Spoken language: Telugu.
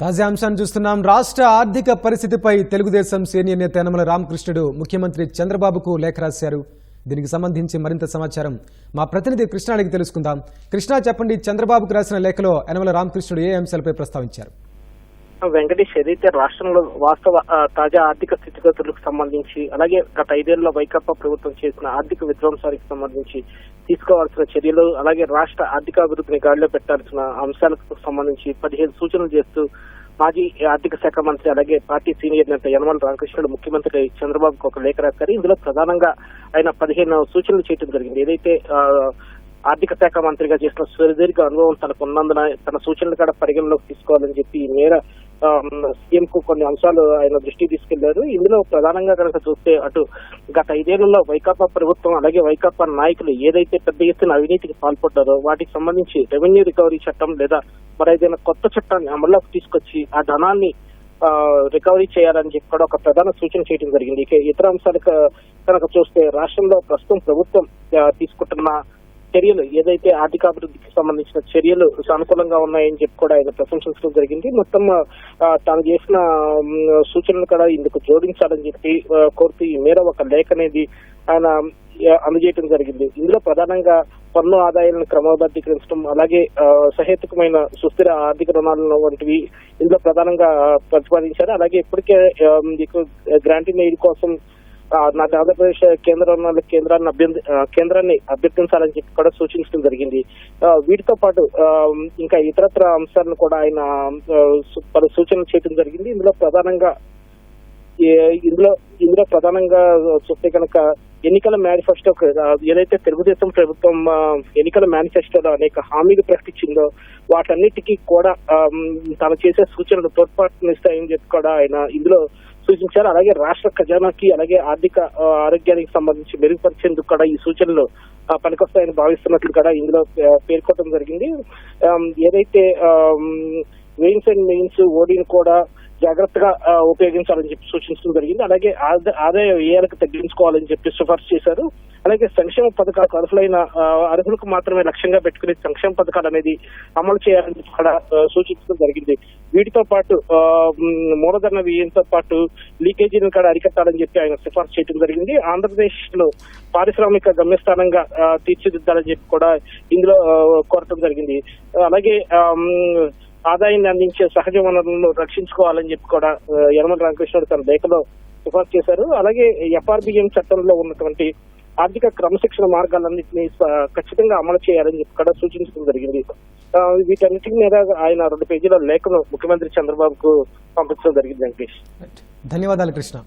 తాజా అంశాన్ని చూస్తున్నాం. రాష్ట్ర ఆర్థిక పరిస్థితిపై తెలుగుదేశం సీనియర్ నేత యనమల రామకృష్ణుడు ముఖ్యమంత్రి చంద్రబాబుకు లేఖ రాశారు. దీనికి సంబంధించి మరింత సమాచారం మా ప్రతినిధి కృష్ణాడికి తెలుసుకుందాం. కృష్ణ చెప్పండి చంద్రబాబుకు రాసిన లేఖలో యనమల రామకృష్ణుడు ఏ అంశాలపై ప్రస్తావించారు? వెంకటేష్ ఏదైతే రాష్ట్రంలో వాస్తవ తాజా ఆర్థిక స్థితిగతులకు సంబంధించి అలాగే గత ఐదేళ్ళలో వైకాపా ప్రభుత్వం చేసిన ఆర్థిక విధ్వంసానికి సంబంధించి తీసుకోవాల్సిన చర్యలు అలాగే రాష్ట్ర ఆర్థిక అభివృద్ధిని గాడిలో పెట్టాల్సిన అంశాలకు సంబంధించి పదిహేను సూచనలు చేస్తూ మాజీ ఆర్థిక శాఖ మంత్రి అలాగే పార్టీ సీనియర్ నేత యనమల రామకృష్ణుడు ముఖ్యమంత్రి చంద్రబాబుకు ఒక లేఖ రాశారు. ఇందులో ప్రధానంగా ఆయన పదిహేను సూచనలు చేయడం జరిగింది. ఏదైతే ఆర్థిక శాఖ మంత్రిగా చేసిన సుదీర్ఘ అనుభవం తనకు ఉన్నందున తన సూచనలు కూడా పరిగణలోకి తీసుకోవాలని చెప్పి ఈ మేర Um, సీఎం కు కొన్ని అంశాలు ఆయన దృష్టికి తీసుకెళ్ళారు. ఇందులో ప్రధానంగా కనుక చూస్తే అటు గత ఐదేళ్ళలో వైకాపా ప్రభుత్వం అలాగే వైకాపా నాయకులు ఏదైతే పెద్ద ఎత్తున అవినీతికి పాల్పడ్డారో వాటికి సంబంధించి రెవెన్యూ రికవరీ చట్టం లేదా మరి ఏదైనా కొత్త చట్టాన్ని అమల్లోకి తీసుకొచ్చి ఆ ధనాన్ని రికవరీ చేయాలని చెప్పి కూడా ఒక ప్రధాన సూచన చేయడం జరిగింది. ఇక ఇతర అంశాలు కనుక చూస్తే రాష్ట్రంలో ప్రస్తుతం ప్రభుత్వం తీసుకుంటున్న చర్యలు ఏదైతే ఆర్థికాభివృద్ధికి సంబంధించిన చర్యలు సానుకూలంగా ఉన్నాయని చెప్పి కూడా ఆయన ప్రశంసించడం జరిగింది. మొత్తం తాను చేసిన సూచనలు కూడా ఇందుకు జోడించాలని చెప్పి కోరుతూ ఈ మేర ఒక లేఖ అనేది ఆయన అందజేయటం అందజేయడం జరిగింది. ఇందులో ప్రధానంగా పన్ను ఆదాయాలను క్రమబద్ధీకరించడం అలాగే సహేతుకమైన సుస్థిర ఆర్థిక రుణాలను వంటివి ఇందులో ప్రధానంగా ప్రతిపాదించారు. అలాగే ఇప్పటికే మీకు గ్రాంటింగ్ ఎయిడ్ కోసం నాకు ఆంధ్రప్రదేశ్ కేంద్ర కేంద్రాన్ని అభ్యర్థి కేంద్రాన్ని అభ్యర్థించాలని చెప్పి కూడా సూచించడం జరిగింది. వీటితో పాటు ఇంకా ఇతరత్ర అంశాలను కూడా ఆయన పలు సూచనలు చేయడం జరిగింది. ఇందులో ప్రధానంగా ఇందులో ఇందులో ప్రధానంగా చూస్తే కనుక ఎన్నికల మేనిఫెస్టో ఏదైతే తెలుగుదేశం ప్రభుత్వం ఎన్నికల మేనిఫెస్టోలో అనేక హామీలు ప్రకటించిందో వాటన్నిటికీ కూడా తాను చేసే సూచనలు తోడ్పాటునిస్తాయని చెప్పి కూడా ఆయన ఇందులో సూచించారు. అలాగే రాష్ట్ర ఖజానాకి అలాగే ఆర్థిక ఆరోగ్యానికి సంబంధించి మెరుగుపరిచేందుకు కూడా ఈ సూచనలు పనికొస్తాయని భావిస్తున్నట్లు కూడా ఇందులో పేర్కొనడం జరిగింది. ఏదైతే మెయిన్స్ అండ్ మెయిన్స్ ఓడిని కూడా జాగ్రత్తగా ఉపయోగించాలని చెప్పి సూచించడం జరిగింది. అలాగే ఆదాయ వ్యయాలకు తగ్గించుకోవాలని చెప్పి సిఫార్సు చేశారు. అలాగే సంక్షేమ పథకాలకు అర్హులైన అర్హులకు మాత్రమే లక్ష్యంగా పెట్టుకుని సంక్షేమ పథకాలు అనేది అమలు చేయాలని చెప్పి కూడా సూచించడం జరిగింది. వీటితో పాటు మూలధన వ్యయంతో పాటు లీకేజీని కూడా అరికట్టాలని చెప్పి ఆయన సిఫార్సు చేయడం జరిగింది. ఆంధ్రప్రదేశ్లో పారిశ్రామిక గమ్యస్థానంగా తీర్చిదిద్దాలని చెప్పి కూడా ఇందులో కోరటం జరిగింది. అలాగే ఆదాయాన్ని అందించే సహజ వనరులను రక్షించుకోవాలని చెప్పి కూడా యనమల రామకృష్ణుడు తన లేఖలో సిఫార్సు చేశారు. అలాగే ఎఫ్ఆర్బిఎం చట్టంలో ఉన్నటువంటి ఆర్థిక క్రమశిక్షణ మార్గాలన్నింటినీ ఖచ్చితంగా అమలు చేయాలని చెప్పి కూడా సూచించడం జరిగింది. వీటన్నిటి మీద ఆయన రెండు పేజీల లేఖను ముఖ్యమంత్రి చంద్రబాబుకు పంపించడం జరిగింది వెంకటేష్. ధన్యవాదాలు కృష్ణ.